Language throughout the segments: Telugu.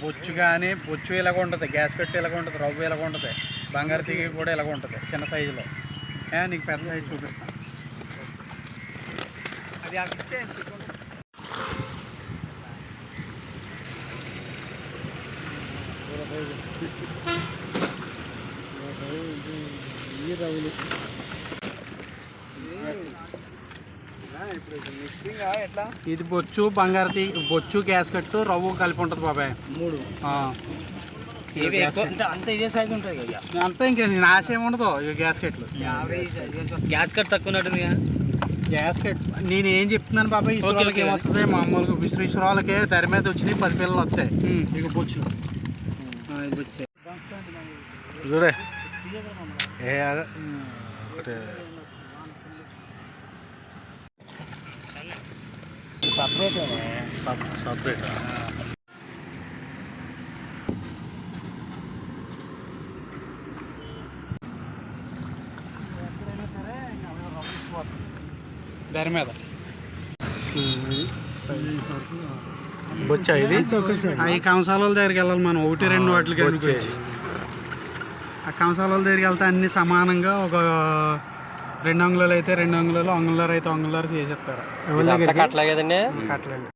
బొచ్చు కానీ బొచ్చు ఇలాగ ఉంటుంది. గ్యాస్ పెట్టి ఇలాగ ఉంటుంది. రవ్వ ఇలాగ ఉంటుంది. బంగారు తీగ కూడా ఇలాగ ఉంటుంది. చిన్న సైజులో ఏ, నీకు పెద్ద సైజు చూపిస్తాను అది అక్కడ ఇచ్చేయండి ఇది బొచ్చు బంగారు తీ బొచ్చు గ్యాస్ కట్టు రవ్వ కలిపి ఉంటుంది బాబాయ్. మూడు. అంత ఇంకా. నాశ ఏముండదు గ్యాస్ కట్లు గ్యాస్ కట్ తక్కువ ఉన్నట్టుంది గ్యాస్ కట్ నేను ఏం చెప్తున్నాను బాబాయ్ ఇసురు ఓకే, వాళ్ళకి ఓకే. ఏమవుతుంది మామూలుగా విసురు ఇసురు వాళ్ళకి తెర మీద వచ్చినాయి పది పిల్లలు వస్తాయి. ఇక బొచ్చు. చూడే. ఏ ఒకటి. సపరేట్ సప్ సపరేట్? దాని మీద. బొచ్చా ఇది? ఈ కంసాల దగ్గరికి వెళ్ళాలి మనం. ఒకటి రెండు వాటికి. ఆ కంసాల దగ్గరికి వెళ్తే అన్ని సమానంగా ఒక రెండు అంగుళాలు అయితే రెండు అంగుళాలు అంగుళారు అయితే అంగుళారు చేసేస్తారు కట్టలే కదండి కట్టలేదు.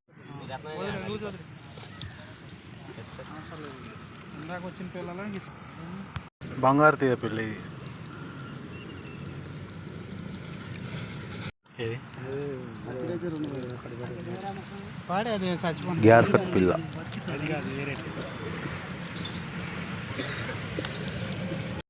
ఇందాక వచ్చిన పిల్లలు బంగారు తీగ పిల్ల ఇది ఏది పాడే అది చచ్చిపోయింది గ్యాస్ కట్ పిల్ల. అది కాదు వేరే